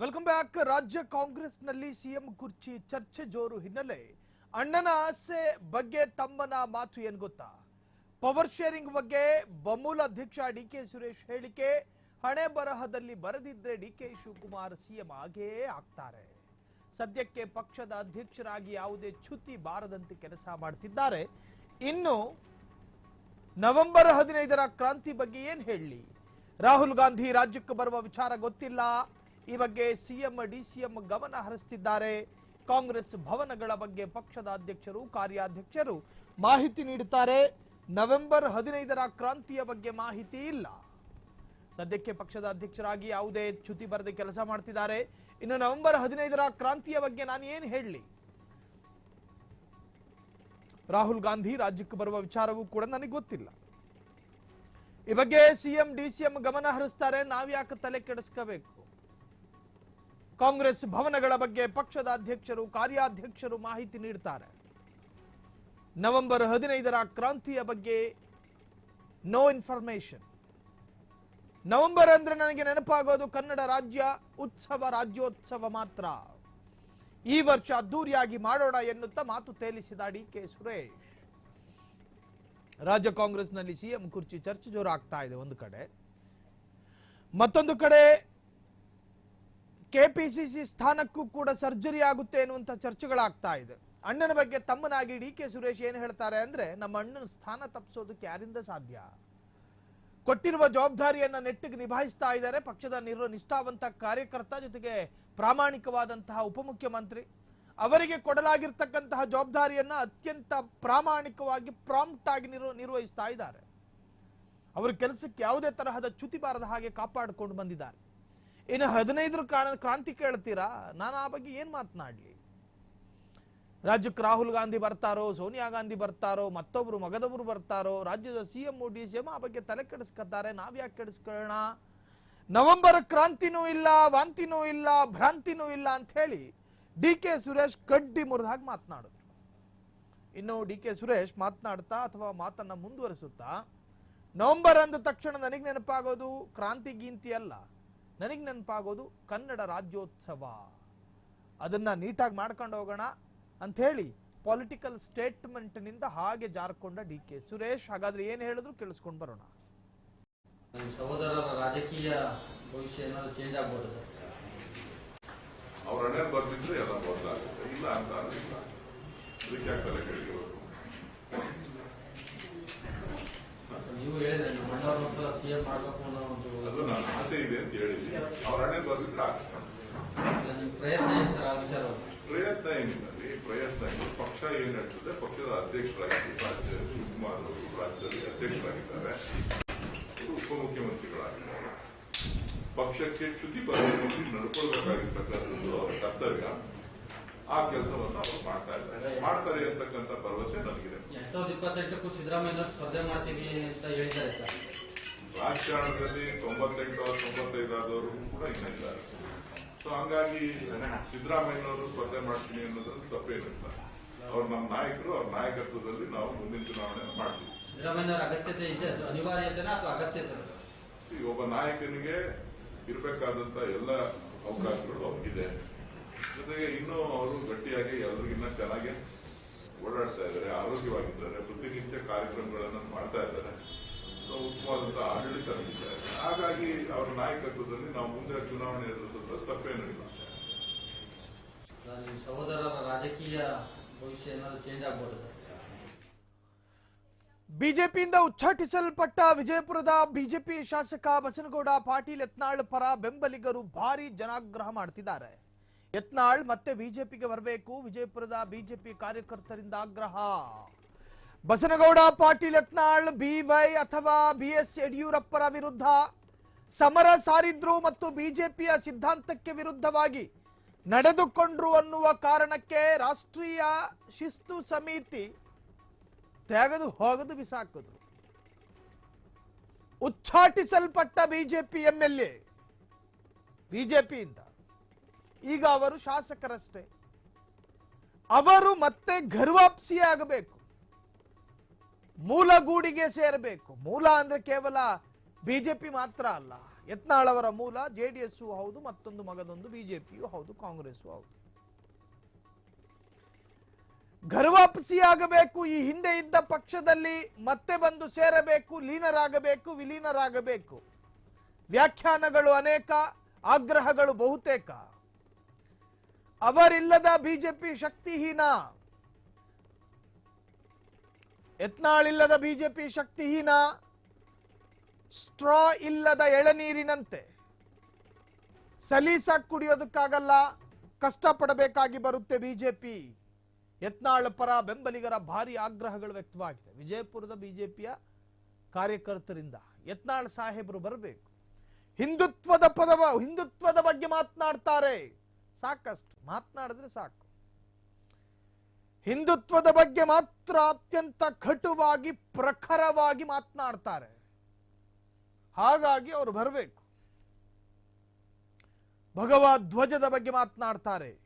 Welcome back ರಾಜ್ಯ ಕಾಂಗ್ರೆಸ್ನಲ್ಲಿ CM ಕುರ್ಚಿ ಚರ್ಚೆ ಜೋರು ಹಿನ್ನೆಲೆ ಅಣ್ಣನ ಆಸೆ ಬಗ್ಗೆ ತಮ್ಮನ ಮಾತು ಏನ್ ಗೊತ್ತಾ ಪವರ್ ಶೇರಿಂಗ್ ಬಗ್ಗೆ ಬಮೂಲ್ ಅಧ್ಯಕ್ಷ ಡಿ ಕೆ ಸುರೇಶ್ ಹೇಳಿಕೆ ಹಣೆ ಬರಹದಲ್ಲಿ ಬರೆದಿದ್ರೆ ಡಿ ಕೆ ಶಿವಕುಮಾರ್ ಸಿಎಂ ಆಗೇ ಆಗ್ತಾರೆ ಸದ್ಯಕ್ಕೆ ಪಕ್ಷದ ಅಧ್ಯಕ್ಷರಾಗಿ ಯಾವುದೇ ಚ್ಯುತಿ ಬಾರದಂತೆ ಕೆಲಸ ಮಾಡ್ತಿದ್ದಾರೆ ಇನ್ನು ನವೆಂಬರ್ ಹದಿನೈದರ ಕ್ರಾಂತಿ ಬಗ್ಗೆ ಏನ್ ಹೇಳಲಿ ರಾಹುಲ್ ಗಾಂಧಿ ರಾಜ್ಯಕ್ಕೆ ಬರುವ ವಿಚಾರ ಗೊತ್ತಿಲ್ಲ ಈ ಬಗ್ಗೆ ಸಿಎಂ ಡಿಸಿಎಂ ಗಮನ ಹರಿಸುತ್ತಿದ್ದಾರೆ ಕಾಂಗ್ರೆಸ್ ಭವನಗಳ ಬಗ್ಗೆ ಪಕ್ಷದ ಅಧ್ಯಕ್ಷರು, ಕಾರ್ಯಾಧ್ಯಕ್ಷರು ಮಾಹಿತಿ ನೀಡುತ್ತಾರೆ. ನವೆಂಬರ್ ಹದಿನೈದರ ಕ್ರಾಂತಿಯ ಬಗ್ಗೆ ಮಾಹಿತಿ ಇಲ್ಲ. ಸದ್ಯಕ್ಕೆ ಪಕ್ಷದ ಅಧ್ಯಕ್ಷರಾಗಿ ಯಾವುದೇ ಚ್ಯುತಿ ಬರದೆ ಕೆಲಸ ಮಾಡ್ತಿದ್ದಾರೆ. ಇನ್ನು ನವೆಂಬರ್ ಹದಿನೈದರ ಕ್ರಾಂತಿಯ ಬಗ್ಗೆ ನಾನು ಏನು ಹೇಳಲಿ? ರಾಹುಲ್ ಗಾಂಧಿ ರಾಜ್ಯಕ್ಕೆ ಬರುವ ವಿಚಾರವೂ ಕೂಡ ನನಗೆ ಗೊತ್ತಿಲ್ಲ. ಈ ಬಗ್ಗೆ ಸಿಎಂ ಡಿಸಿಎಂ ಗಮನ ಹರಿಸ್ತಾರೆ. ನಾವ್ಯಾಕೆ ತಲೆ ಕೆಡಿಸ್ಕೋಬೇಕು? ಕಾಂಗ್ರೆಸ್ ಭವನಗಳ ಬಗ್ಗೆ ಪಕ್ಷದ ಅಧ್ಯಕ್ಷರು, ಕಾರ್ಯಾಧ್ಯಕ್ಷರು ಮಾಹಿತಿ ನೀಡುತ್ತಾರೆ ನವೆಂಬರ್ ಹದಿನೈದರ ಕ್ರಾಂತಿಯ ಬಗ್ಗೆ ನೋ ಇನ್ಫಾರ್ಮೇಶನ್ ನವೆಂಬರ್ ಅಂದ್ರೆ ನನಗೆ ನೆನಪಾಗೋದು ಕನ್ನಡ ರಾಜ್ಯ, ಉತ್ಸವ ರಾಜ್ಯೋತ್ಸವ ಮಾತ್ರ. ಈ ವರ್ಷ ಅದ್ದೂರಿಯಾಗಿ ಮಾಡೋಣ ಎನ್ನುತ್ತಾ ಮಾತು ತೇಲಿಸಿದ ಡಿ ಕೆ ಸುರೇಶ್. ರಾಜ್ಯ ಕಾಂಗ್ರೆಸ್ನಲ್ಲಿ ಸಿಎಂ ಕುರ್ಚಿ ಚರ್ಚೆ ಜೋರಾಗ್ತಾ ಇದೆ ಒಂದು ಕಡೆ. ಮತ್ತೊಂದು ಕಡೆ ಕೆಪಿಸಿಸಿ ಸ್ಥಾನಕ್ಕೂ ಕೂಡ ಸರ್ಜರಿ ಆಗುತ್ತೆ ಎನ್ನುವಂಥ ಚರ್ಚೆಗಳಾಗ್ತಾ ಇದೆ. ಅಣ್ಣನ ಬಗ್ಗೆ ತಮ್ಮನಾಗಿ ಡಿ ಕೆ ಸುರೇಶ್ ಏನು ಹೇಳ್ತಾರೆ ಅಂದ್ರೆ, ನಮ್ಮ ಅಣ್ಣನ ಸ್ಥಾನ ತಪ್ಪಿಸೋದಕ್ಕೆ ಯಾರಿಂದ ಸಾಧ್ಯ? ಕೊಟ್ಟಿರುವ ಜವಾಬ್ದಾರಿಯನ್ನ ನೆಟ್ಟಿಗೆ ನಿಭಾಯಿಸ್ತಾ ಇದ್ದಾರೆ ಪಕ್ಷದ ನಿರ್ ನಿಷ್ಠಾವಂತ ಕಾರ್ಯಕರ್ತ ಜೊತೆಗೆ ಪ್ರಾಮಾಣಿಕವಾದಂತಹ ಉಪಮುಖ್ಯಮಂತ್ರಿ. ಅವರಿಗೆ ಕೊಡಲಾಗಿರ್ತಕ್ಕಂತಹ ಜವಾಬ್ದಾರಿಯನ್ನ ಅತ್ಯಂತ ಪ್ರಾಮಾಣಿಕವಾಗಿ ಪ್ರಾಂಪ್ಟ್ ಆಗಿ ನಿರ್ವ ನಿರ್ವಹಿಸ್ತಾ ಇದ್ದಾರೆ. ಅವರ ಕೆಲಸಕ್ಕೆ ಯಾವುದೇ ತರಹದ ಚ್ಯುತಿ ಬಾರದ ಹಾಗೆ ಕಾಪಾಡಿಕೊಂಡು ಬಂದಿದ್ದಾರೆ. ಇನ್ನು ಹದಿನೈದರ ಕ್ರಾಂತಿ ಕೇಳ್ತೀರಾ? ನಾನು ಆ ಬಗ್ಗೆ ಏನು ಮಾತನಾಡಲಿ? ರಾಜ್ಯಕ್ಕೆ ರಾಹುಲ್ ಗಾಂಧಿ ಬರ್ತಾರೋ, ಸೋನಿಯಾ ಗಾಂಧಿ ಬರ್ತಾರೋ, ಮತ್ತೊಬ್ರು ಮಗದೊಬ್ರು ಬರ್ತಾರೋ, ರಾಜ್ಯದ C CM D C M ಆ ಬಗ್ಗೆ ತಲೆ ಕೆಡಿಸ್ಕೊತಾರೆ ನಾವ್ಯಾಕೆ ಕೆಡಿಸ್ಕೊಳ್ಳೋಣ? ನವೆಂಬರ್ ಕ್ರಾಂತಿನೂ ಇಲ್ಲ, ವಾಂತಿನೂ ಇಲ್ಲ, ಭ್ರಾಂತಿನೂ ಇಲ್ಲ ಅಂತ ಹೇಳಿ ಡಿ ಕೆ ಸುರೇಶ್ ಕಡ್ಡಿ ಮುರಿದಾಗ ಮಾತನಾಡಿದ್ರು. ಇನ್ನು ಡಿ ಕೆ ಸುರೇಶ್ ಮಾತನಾಡ್ತಾ ಅಥವಾ ಮಾತನ್ನ ಮುಂದುವರಿಸುತ್ತಾ, ನವೆಂಬರ್ ಅಂದ ತಕ್ಷಣ ನನಗೆ ನೆನಪಾಗೋದು ಕ್ರಾಂತಿ ಗೀಂತಿ ಅಲ್ಲ. ನನಗೆ ನೆನಪಾಗೋದು ಕನ್ನಡ ರಾಜ್ಯೋತ್ಸವ. ಅದನ್ನ ನೀಟಾಗಿ ಮಾಡ್ಕೊಂಡು ಹೋಗೋಣ ಅಂತ ಹೇಳಿ ಪೊಲಿಟಿಕಲ್ ಸ್ಟೇಟ್ಮೆಂಟ್ನಿಂದ ಹಾಗೆ ಜಾರ್ಕೊಂಡ ಡಿ ಕೆ ಸುರೇಶ್. ಹಾಗಾದ್ರೆ ಏನ್ ಹೇಳಿದ್ರು ಕೇಳಿಸ್ಕೊಂಡು ಬರೋಣ. ಸಹೋದರರ ರಾಜಕೀಯ ಭವಿಷ್ಯ ಏನಾದ್ರು ಚೇಂಜ್ ಆಗ್ಬೋದು? ಸರ್ ಅವ್ರ ಹಣೆ ಬರ್ತಿದ್ರೆ ಎಲ್ಲ ಬದಲಾಗುತ್ತೆ. ಇಲ್ಲ ಅಂತ ಇಲ್ಲ. ಅದಕ್ಕೆ ತಲೆ ನೀವು ಹೇಳಿದ್ರೆ ನಿಮ್ಮ ಸಲ ಒಂದ್ಸಲ ಸಿ ಎಂ ಮಾಡಬೇಕು ಅನ್ನೋ ಒಂದು ಅದು ನನ್ನ ಆಸೆ ಇದೆ ಅಂತ ಹೇಳಿದ್ವಿ. ಅವ್ರ ಹಣೆ ಬರ್ತಿದ್ರೆ ಆಗ್ತದೆ. ನಿಮ್ಮ ಪ್ರಯತ್ನ ಏನು ಸರ್ ಆ ವಿಚಾರ? ಪ್ರಯತ್ನ ಏನಿಲ್ಲ ರೀ ಪ್ರಯತ್ನ ಇಲ್ಲ ಪಕ್ಷ ಏನ್ ಹೇಳ್ತದೆ ಪಕ್ಷದ ಅಧ್ಯಕ್ಷರಾಗಿ ರಾಜ್ಯ ಶಿವಕುಮಾರ್ ಅವರು ರಾಜ್ಯದಲ್ಲಿ ಅಧ್ಯಕ್ಷರಾಗಿದ್ದಾರೆ. ಉಪಮುಖ್ಯಮಂತ್ರಿಗಳಾಗಿದ್ದಾರೆ. ಪಕ್ಷಕ್ಕೆ ಚ್ಯುತಿ ಬರಬೇಕು ನಡ್ಕೊಳ್ಬೇಕಾಗಿರ್ತಕ್ಕಂಥದ್ದು ಅವರ ಕರ್ತವ್ಯ. ಆ ಕೆಲಸವನ್ನು ಅವರು ಮಾಡ್ತಾ ಇದ್ದಾರೆ. ಮಾಡ್ತಾರೆ ಅಂತಕ್ಕಂಥ ಭರವಸೆ ನಮಗಿದೆ. ಎರಡ್ ಸಾವಿರದ ಇಪ್ಪತ್ತೆಂಟಕ್ಕೂ ಸಿದ್ದರಾಮಯ್ಯ ಸ್ಪರ್ಧೆ ಮಾಡ್ತೀವಿ ಅಂತ ಹೇಳಿದ್ದಾರೆ ಸರ್. ರಾಜಕಾರಣದಲ್ಲಿ ತೊಂಬತ್ತೆಂಟು ತೊಂಬತ್ತೈದು ಆದವರು ಕೂಡ ಇನ್ನ ಇದ್ದಾರೆ. ಸೊ ಹಂಗಾಗಿ ಸಿದ್ದರಾಮಯ್ಯನವರು ಸ್ಪರ್ಧೆ ಮಾಡ್ತೀನಿ ಅನ್ನೋದ್ರಲ್ಲಿ ತಪ್ಪೇನಿಲ್ಲ ಅವ್ರು ನಮ್ಮ ನಾಯಕರು ಅವ್ರ ನಾಯಕತ್ವದಲ್ಲಿ ನಾವು ಮುಂದಿನ ಚುನಾವಣೆ ಮಾಡ್ತೀವಿ. ಸಿದ್ದರಾಮಯ್ಯನವರ ಅಗತ್ಯತೆ ಇದೆ ಅನಿವಾರ್ಯತೆನಾ ಅಥವಾ ಅಗತ್ಯತೆ? ಒಬ್ಬ ನಾಯಕನಿಗೆ ಇರಬೇಕಾದಂತ ಎಲ್ಲ ಅವಕಾಶಗಳು ಅವ್ರಿಗಿದೆ. ಜೊತೆಗೆ ಇನ್ನೂ ಅವರು ಗಟ್ಟಿಯಾಗಿ ಎಲ್ರಿಗಿನ್ನ ಚೆನ್ನಾಗಿ ಓಡಾಡ್ತಾ ಇದ್ದಾರೆ ಆರೋಗ್ಯವಾಗಿದ್ದಾರೆ ಪ್ರತಿನಿತ್ಯ ಕಾರ್ಯಕ್ರಮಗಳನ್ನು ಮಾಡ್ತಾ ಇದ್ದಾರೆ. ಉತ್ತಮವಾದಂತಹ ಉತ್ತಮವಾದಂತ ಆಡಳಿತ ನಡೀತಾ ಇದೆ ಹಾಗಾಗಿ ಅವರ ನಾಯಕತ್ವದಲ್ಲಿ ನಾವು ಮುಂದೆ ಚುನಾವಣೆ ಎದುರಿಸುತ್ತ ತಪ್ಪೇನಿಲ್ಲ ಸಹೋದರರ ರಾಜಕೀಯ ಭವಿಷ್ಯ ಏನಾದರೂ ಚೇಂಜ್ ಆಗ್ಬೋದು ಬಿಜೆಪಿಯಿಂದ ಉಚ್ಚಾಟಿಸಲ್ಪಟ್ಟ ವಿಜಯಪುರದ ಬಿಜೆಪಿ ಶಾಸಕ ಬಸನಗೌಡ ಪಾಟೀಲ್ ಯತ್ನಾಳ್ ಪರ ಬೆಂಬಲಿಗರು ಭಾರಿ ಜನಾಗ್ರಹ ಮಾಡ್ತಿದ್ದಾರೆ. ಯತ್ನಾಳ್ ಮತ್ತೆ ಬಿಜೆಪಿಗೆ ಬರಬೇಕು. ವಿಜಯಪುರದ ಬಿಜೆಪಿ ಕಾರ್ಯಕರ್ತರಿಂದ ಆಗ್ರಹ. ಬಸನಗೌಡ, ಪಾಟೀಲ್, ಯತ್ನಾಳ್ ಬಿವೈ ಅಥವಾ ಬಿಎಸ್ ಯಡಿಯೂರಪ್ಪರ ವಿರುದ್ಧ ಸಮರ ಸಾರಿದ್ರು ಮತ್ತು ಬಿಜೆಪಿಯ ಸಿದ್ಧಾಂತಕ್ಕೆ ವಿರುದ್ಧವಾಗಿ ನಡೆದುಕೊಂಡ್ರು ಅನ್ನುವ ಕಾರಣಕ್ಕೆ ರಾಷ್ಟ್ರೀಯ ಶಿಸ್ತು ಸಮಿತಿ ತೆಗೆದು ಹೋಗದು ಬಿಸಾಕಿದ್ರು. ಉಚ್ಚಾಟಿಸಲ್ಪಟ್ಟ ಬಿಜೆಪಿ ಎಂಎಲ್ಎ, ಬಿಜೆಪಿಯಿಂದ ಈಗ ಅವರು ಶಾಸಕರಷ್ಟೇ. ಅವರು ಮತ್ತೆ ಗರ್ವಾಪ್ಸಿ ಆಗಬೇಕು ಮೂಲ ಗೂಡಿಗೆ ಸೇರಬೇಕು. ಮೂಲ ಅಂದ್ರೆ ಕೇವಲ ಬಿಜೆಪಿ ಮಾತ್ರ ಅಲ್ಲ. ಯತ್ನಾಳ್ ಅವರ ಮೂಲ ಜೆಡಿಎಸ್ ಹೌದು, ಮತ್ತೊಂದು ಮಗದೊಂದು ಬಿಜೆಪಿಯು ಹೌದು ಕಾಂಗ್ರೆಸ್ ಹೌದು. ಘರ್ವಾಪಸಿಯಾಗಬೇಕು ಈ ಹಿಂದೆ ಇದ್ದ ಪಕ್ಷದಲ್ಲಿ ಮತ್ತೆ ಬಂದು ಸೇರಬೇಕು, ಲೀನರಾಗಬೇಕು, ವಿಲೀನರಾಗಬೇಕು. ವ್ಯಾಖ್ಯಾನಗಳು ಅನೇಕ, ಆಗ್ರಹಗಳು ಬಹುತೇಕ. ಅವರಿಲ್ಲದ ಬಿಜೆಪಿ ಶಕ್ತಿಹೀನ. ಯತ್ನಾಳಿಲ್ಲದ ಬಿಜೆಪಿ ಶಕ್ತಿಹೀನ. ಸ್ಟ್ರಾ ಇಲ್ಲದ ಎಳನೀರಿನಂತೆ. ಸಲೀಸಾಗಿ ಕುಡಿಯೋದಕ್ಕಾಗಲ್ಲ, ಕಷ್ಟಪಡಬೇಕಾಗಿ ಬರುತ್ತೆ ಬಿಜೆಪಿ. ಯತ್ನಾಳ್ ಪರ ಬೆಂಬಲಿಗರ ಭಾರಿ ಆಗ್ರಹಗಳು ವ್ಯಕ್ತವಾಗಿದೆ. ವಿಜಯಪುರದ ಬಿಜೆಪಿಯ ಕಾರ್ಯಕರ್ತರಿಂದ ಯತ್ನಾಳ್ ಸಾಹೇಬರು ಬರಬೇಕು. ಹಿಂದುತ್ವದ ಪದವ, ಹಿಂದುತ್ವದ ಬಗ್ಗೆ ಮಾತನಾಡ್ತಾರೆ. ಸಾಕಷ್ಟು, ಮಾತನಾಡಿದ್ರೆ ಸಾಕು. ಹಿಂದುತ್ವದ ಬಗ್ಗೆ ಮಾತ್ರ ಅತ್ಯಂತ ಕಟುವಾಗಿ, ಪ್ರಖರವಾಗಿ ಮಾತನಾಡ್ತಾರೆ. ಹಾಗಾಗಿ ಅವರು ಬರಬೇಕು. ಭಗವಾ ಧ್ವಜದ ಬಗ್ಗೆ ಮಾತನಾಡ್ತಾರೆ.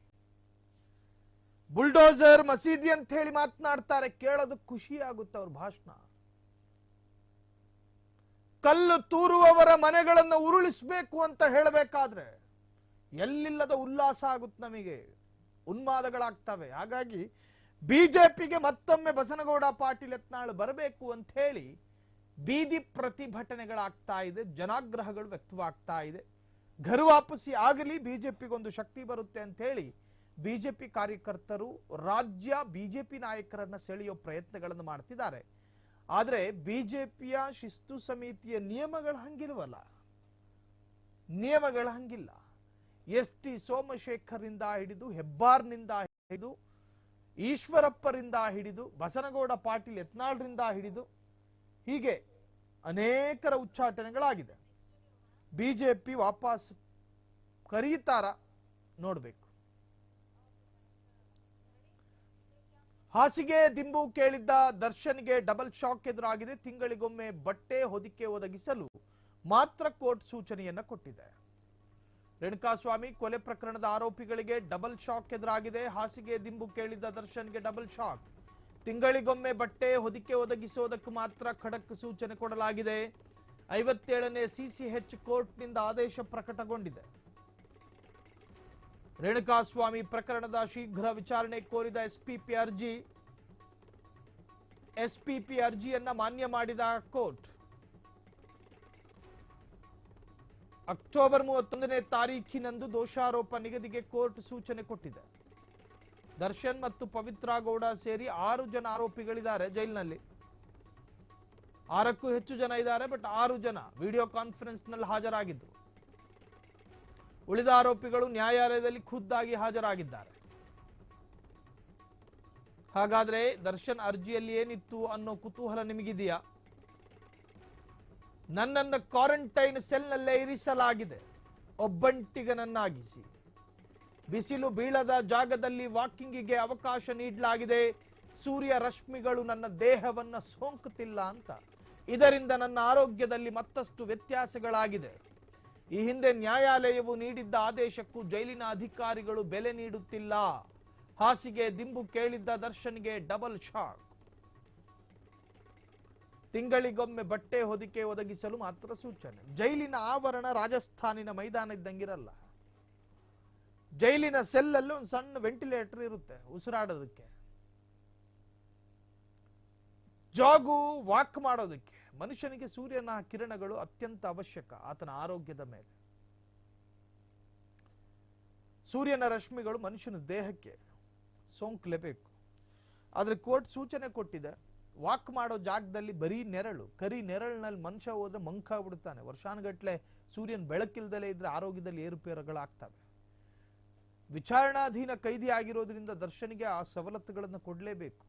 ಬುಲ್ಡೋಸರ್ ಮಸೀದಿ ಅಂತ ಹೇಳಿ ಮಾತನಾಡ್ತಾರೆ. ಕೇಳೋದು ಖುಷಿ ಆಗುತ್ತೆ ಅವ್ರ ಭಾಷಣ. ಕಲ್ಲು ತೂರುವವರ ಮನೆಗಳನ್ನು ಉರುಳಿಸಬೇಕು ಅಂತ ಹೇಳಬೇಕಾದ್ರೆ ಎಲ್ಲಿಲ್ಲದ ಉಲ್ಲಾಸ ಆಗುತ್ತೆ ನಮಗೆ. ಉನ್ಮಾದಗಳಾಗ್ತವೆ. ಹಾಗಾಗಿ ಬಿಜೆಪಿಗೆ ಮತ್ತೊಮ್ಮೆ ಬಸನಗೌಡ ಪಾಟೀಲ್ ಯತ್ನಾಳ್ ಬರಬೇಕು ಅಂತ ಹೇಳಿ ಬೀದಿ ಪ್ರತಿಭಟನೆಗಳಾಗ್ತಾ ಇದೆ, ಜನಾಗ್ರಹಗಳು ವ್ಯಕ್ತವಾಗ್ತಾ ಇದೆ. ಘರು ವಾಪಸಿ ಆಗಲಿ, ಬಿಜೆಪಿಗೊಂದು ಶಕ್ತಿ ಬರುತ್ತೆ ಅಂತ ಹೇಳಿ ಬಿಜೆಪಿ ಕಾರ್ಯಕರ್ತರು ರಾಜ್ಯ ಬಿಜೆಪಿ ನಾಯಕರನ್ನ ಸೆಳೆಯೋ ಪ್ರಯತ್ನಗಳನ್ನು ಮಾಡ್ತಿದ್ದಾರೆ. ಆದರೆ ಬಿಜೆಪಿಯ ಶಿಸ್ತು ಸಮಿತಿಯ ನಿಯಮಗಳು ಹಂಗಿಲ್ವಲ್ಲ. ನಿಯಮಗಳು ಹಂಗಿಲ್ಲ. ಎಸ್ ಟಿ ಸೋಮಶೇಖರ್ನಿಂದ ಹಿಡಿದು, ಹೆಬ್ಬಾರ್ನಿಂದ ಹಿಡಿದು, ಈಶ್ವರಪ್ಪರಿಂದ ಹಿಡಿದು, ಬಸನಗೌಡ ಪಾಟೀಲ್ ಯತ್ನಾಳ್ರಿಂದ ಹಿಡಿದು ಹೀಗೆ ಅನೇಕರ ಉಚ್ಚಾಟನೆಗಳಾಗಿದೆ. ಬಿಜೆಪಿ ವಾಪಸ್ ಕರೀತಾರ ನೋಡಬೇಕು. ಹಾಸಿಗೆ ದಿಂಬು ಕೇಳಿದ್ದ ದರ್ಶನ್ಗೆ ಡಬಲ್ ಶಾಕ್ ಎದುರಾಗಿದೆ. ತಿಂಗಳಿಗೊಮ್ಮೆ ಬಟ್ಟೆ ಹೊದಿಕೆ ಒದಗಿಸಲು ಮಾತ್ರ ಕೋರ್ಟ್ ಸೂಚನೆಯನ್ನ ಕೊಟ್ಟಿದೆ. ರೇಣುಕಾಸ್ವಾಮಿ ಕೊಲೆ ಪ್ರಕರಣದ ಆರೋಪಿಗಳಿಗೆ ಡಬಲ್ ಶಾಕ್ ಎದುರಾಗಿದೆ. ಹಾಸಿಗೆ ದಿಂಬು ಕೇಳಿದ್ದ ದರ್ಶನ್ಗೆ ಡಬಲ್ ಶಾಕ್. ತಿಂಗಳಿಗೊಮ್ಮೆ ಬಟ್ಟೆ ಹೊದಿಕೆ ಒದಗಿಸೋದಕ್ಕೆ ಮಾತ್ರ ಖಡಕ್ ಸೂಚನೆ ಕೊಡಲಾಗಿದೆ. ಐವತ್ತೇಳನೇ ಸಿಸಿಎಚ್ ಕೋರ್ಟ್ನಿಂದ ಆದೇಶ ಪ್ರಕಟಗೊಂಡಿದೆ. ರೇಣುಕಾಸ್ವಾಮಿ ಪ್ರಕರಣದ ಶೀಘ್ರ ವಿಚಾರಣೆ ಕೋರಿದ ಎಸ್ಪಿಪಿ ಅರ್ಜಿ. ಎಸ್ಪಿಪಿ ಅರ್ಜಿಯನ್ನ ಮಾನ್ಯ ಮಾಡಿದ ಕೋರ್ಟ್. ಅಕ್ಟೋಬರ್ ಮೂವತ್ತೊಂದನೇ ತಾರೀಖಿನಂದು ದೋಷಾರೋಪ ನಿಗದಿಗೆ ಕೋರ್ಟ್ ಸೂಚನೆ ಕೊಟ್ಟಿದೆ. ದರ್ಶನ್ ಮತ್ತು ಪವಿತ್ರ ಗೌಡ ಸೇರಿ ಆರು ಜನ ಆರೋಪಿಗಳಿದ್ದಾರೆ ಜೈಲಿನಲ್ಲಿ. ಆರಕ್ಕೂ ಹೆಚ್ಚು ಜನ ಇದ್ದಾರೆ, ಬಟ್ ಆರು ಜನ ವಿಡಿಯೋ ಕಾನ್ಫರೆನ್ಸ್ನಲ್ಲಿ ಹಾಜರಾಗಿದ್ದರು ಉಳಿದ ಆರೋಪಿಗಳು ನ್ಯಾಯಾಲಯದಲ್ಲಿ ಖುದ್ದಾಗಿ ಹಾಜರಾಗಿದ್ದಾರೆ. ಹಾಗಾದ್ರೆ ದರ್ಶನ್ ಅರ್ಜಿಯಲ್ಲಿ ಏನಿತ್ತು ಅನ್ನೋ ಕುತೂಹಲ ನಿಮಗಿದೆಯಾ? ನನ್ನನ್ನು ಕ್ವಾರಂಟೈನ್ ಸೆಲ್ನಲ್ಲೇ ಇರಿಸಲಾಗಿದೆ. ಒಬ್ಬಂಟಿಗನನ್ನಾಗಿಸಿ. ಬಿಸಿಲು ಬೀಳದ ಜಾಗದಲ್ಲಿ ವಾಕಿಂಗಿಗೆ ಅವಕಾಶ ನೀಡಲಾಗಿದೆ. ಸೂರ್ಯ ರಶ್ಮಿಗಳು ನನ್ನ ದೇಹವನ್ನು ಸೋಂಕುತ್ತಿಲ್ಲ ಅಂತ. ಇದರಿಂದ ನನ್ನ ಆರೋಗ್ಯದಲ್ಲಿ ಮತ್ತಷ್ಟು ವ್ಯತ್ಯಾಸಗಳಾಗಿದೆ. ಈ ಹಿಂದೆ ನ್ಯಾಯಾಲಯವು ನೀಡಿದ್ದ ಆದೇಶಕ್ಕೂ ಜೈಲಿನ ಅಧಿಕಾರಿಗಳು ಬೆಲೆ ನೀಡುತ್ತಿಲ್ಲ. ಹಾಸಿಗೆ ದಿಂಬು ಕೇಳಿದ್ದ ದರ್ಶನ್ಗೆ ಡಬಲ್ ಶಾಕ್. ತಿಂಗಳಿಗೊಮ್ಮೆ ಬಟ್ಟೆ ಹೊದಿಕೆ ಒದಗಿಸಲು ಮಾತ್ರ ಸೂಚನೆ. ಜೈಲಿನ ಆವರಣ ರಾಜಸ್ಥಾನಿನ ಮೈದಾನ ಇದ್ದಂಗಿರಲ್ಲ. ಜೈಲಿನ ಸೆಲ್ಲಲ್ಲಿ ಒಂದು ಸಣ್ಣ ವೆಂಟಿಲೇಟರ್ ಇರುತ್ತೆ ಉಸಿರಾಡೋದಕ್ಕೆ. ಜಾಗು ವಾಕ್ ಮಾಡೋದಕ್ಕೆ. ಮನುಷ್ಯನಿಗೆ ಸೂರ್ಯನ ಕಿರಣಗಳು ಅತ್ಯಂತ ಅವಶ್ಯಕ ಆತನ ಆರೋಗ್ಯದ ಮೇಲೆ. ಸೂರ್ಯನ ರಶ್ಮಿಗಳು ಮನುಷ್ಯನ ದೇಹಕ್ಕೆ ಸೋಂಕಲೇಬೇಕು ಆದರೆ ಕೋರ್ಟ್ ಸೂಚನೆ ಕೊಟ್ಟಿದೆ ವಾಕ್ ಮಾಡೋ ಜಾಗದಲ್ಲಿ ಬರೀ ನೆರಳು, ಕರಿ ನೆರಳಿನಲ್ಲಿ ಮನುಷ್ಯ ಹೋದ್ರೆ ಮಂಕ ಬಿಡ್ತಾನೆ ವರ್ಷಾನುಗಟ್ಲೆ ಸೂರ್ಯನ ಬೆಳಕಿಲ್ದಲೇ ಇದ್ರೆ ಆರೋಗ್ಯದಲ್ಲಿ ಏರುಪೇರುಗಳಾಗ್ತವೆ. ವಿಚಾರಣಾಧೀನ ಕೈದಿ ಆಗಿರೋದ್ರಿಂದ ದರ್ಶನಿಗೆ ಆ ಸವಲತ್ತುಗಳನ್ನು ಕೊಡಲೇಬೇಕು.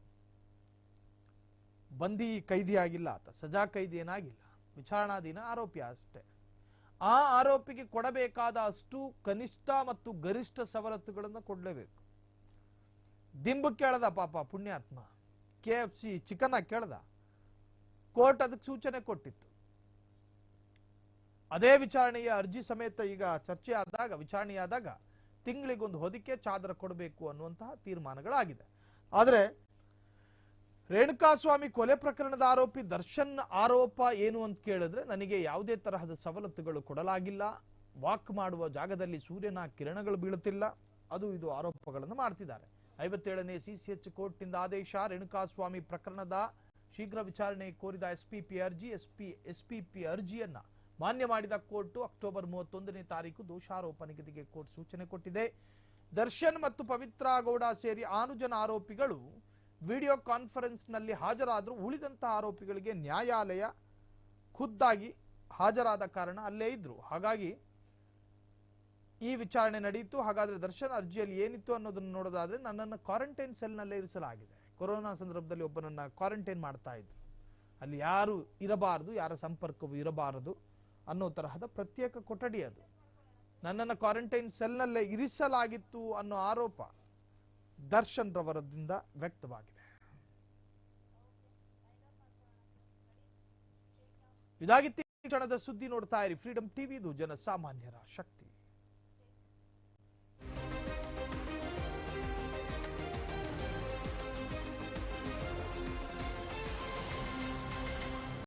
ಬಂದಿ ಕೈದಿ ಆಗಿಲ್ಲ ಆತ, ಸಜಾ ಕೈದಿ ಏನಾಗಿಲ್ಲ. ವಿಚಾರಣಾಧೀನ ಆರೋಪಿ ಅಷ್ಟೇ. ಆ ಆರೋಪಿಗೆ ಕೊಡಬೇಕಾದ ಅಷ್ಟು ಕನಿಷ್ಠ ಮತ್ತು ಗರಿಷ್ಠ ಸವಲತ್ತುಗಳನ್ನು ಕೊಡಲೇಬೇಕು. ದಿಂಬು ಕೇಳದ ಪಾಪ ಪುಣ್ಯಾತ್ಮ. ಕೆ ಎಫ್ ಸಿ ಚಿಕನ್ ಕೇಳ್ದ? ಕೋರ್ಟ್ ಅದಕ್ಕೆ ಸೂಚನೆ ಕೊಟ್ಟಿತ್ತು. ಅದೇ ವಿಚಾರಣೆಯ ಅರ್ಜಿ ಸಮೇತ ಈಗ ಚರ್ಚೆ ಆದಾಗ ವಿಚಾರಣೆಯಾದಾಗ ತಿಂಗಳಿಗೊಂದು ಹೊದಿಕೆ ಚಾದರ ಕೊಡಬೇಕು ಅನ್ನುವಂತಹ ತೀರ್ಮಾನಗಳಾಗಿದೆ. ಆದರೆ ರೇಣುಕಾಸ್ವಾಮಿ ಕೊಲೆ ಪ್ರಕರಣದ ಆರೋಪಿ ದರ್ಶನ್ ಆರೋಪ ಏನು ಅಂತ ಕೇಳಿದ್ರೆ, ನನಗೆ ಯಾವುದೇ ತರಹದ ಸವಲತ್ತುಗಳು ಕೊಡಲಾಗಿಲ್ಲ. ವಾಕ್ ಮಾಡುವ ಜಾಗದಲ್ಲಿ ಸೂರ್ಯನ ಕಿರಣಗಳು ಬೀಳುತ್ತಿಲ್ಲ. ಅದು ಇದು ಆರೋಪಗಳನ್ನು ಮಾಡ್ತಿದ್ದಾರೆ. ಐವತ್ತೇಳನೇ ಸಿಸಿಎಚ್ ಕೋರ್ಟ್ನಿಂದ ಆದೇಶ, ರೇಣುಕಾಸ್ವಾಮಿ ಪ್ರಕರಣದ ಶೀಘ್ರ ವಿಚಾರಣೆ ಕೋರಿದ ಎಸ್ಪಿಪಿ ಅರ್ಜಿ, ಎಸ್ಪಿ ಎಸ್ಪಿಪಿ ಅರ್ಜಿಯನ್ನ ಮಾನ್ಯ ಮಾಡಿದ ಕೋರ್ಟ್ ಅಕ್ಟೋಬರ್ ಮೂವತ್ತೊಂದನೇ ತಾರೀಕು ದೋಷಾರೋಪ ನಿಗದಿಗೆ ಕೋರ್ಟ್ ಸೂಚನೆ ಕೊಟ್ಟಿದೆ. ದರ್ಶನ್ ಮತ್ತು ಪವಿತ್ರ ಗೌಡ ಸೇರಿ ಆರು ಜನ ಆರೋಪಿಗಳು ವಿಡಿಯೋ ಕಾನ್ಫರೆನ್ಸ್ನಲ್ಲಿ ಹಾಜರಾದರೂ ಉಳಿದಂತಹ ಆರೋಪಿಗಳಿಗೆ ನ್ಯಾಯಾಲಯ ಖುದ್ದಾಗಿ ಹಾಜರಾದ ಕಾರಣ ಅಲ್ಲೇ ಇದ್ರು. ಹಾಗಾಗಿ ಈ ವಿಚಾರಣೆ ನಡೆಯಿತು ಹಾಗಾದ್ರೆ ದರ್ಶನ್ ಅರ್ಜಿಯಲ್ಲಿ ಏನಿತ್ತು ಅನ್ನೋದನ್ನು ನೋಡೋದಾದ್ರೆ ನನ್ನನ್ನು ಕ್ವಾರಂಟೈನ್ ಸೆಲ್ನಲ್ಲೇ ಇರಿಸಲಾಗಿದೆ. ಕೊರೋನಾ ಸಂದರ್ಭದಲ್ಲಿ ಒಬ್ಬನನ್ನ ಕ್ವಾರಂಟೈನ್ ಮಾಡ್ತಾ ಇದ್ರು. ಅಲ್ಲಿ ಯಾರು ಇರಬಾರದು, ಯಾರ ಸಂಪರ್ಕವೂ ಇರಬಾರದು ಅನ್ನೋ ತರಹದ ಪ್ರತ್ಯೇಕ ಕೊಠಡಿ ಅದು. ನನ್ನನ್ನು ಕ್ವಾರಂಟೈನ್ ಸೆಲ್ನಲ್ಲೇ ಇರಿಸಲಾಗಿತ್ತು ಅನ್ನೋ ಆರೋಪ ದರ್ಶನ್ ರವರದಿಂದ ವ್ಯಕ್ತವಾಗಿದೆ. ಇದಾಗಿತ್ತು. ಕ್ಷಣದ ಸುದ್ದಿ ನೋಡ್ತಾ ಇರಿ. ಫ್ರೀಡಂ ಟಿವಿದು ಜನಸಾಮಾನ್ಯರ ಶಕ್ತಿ.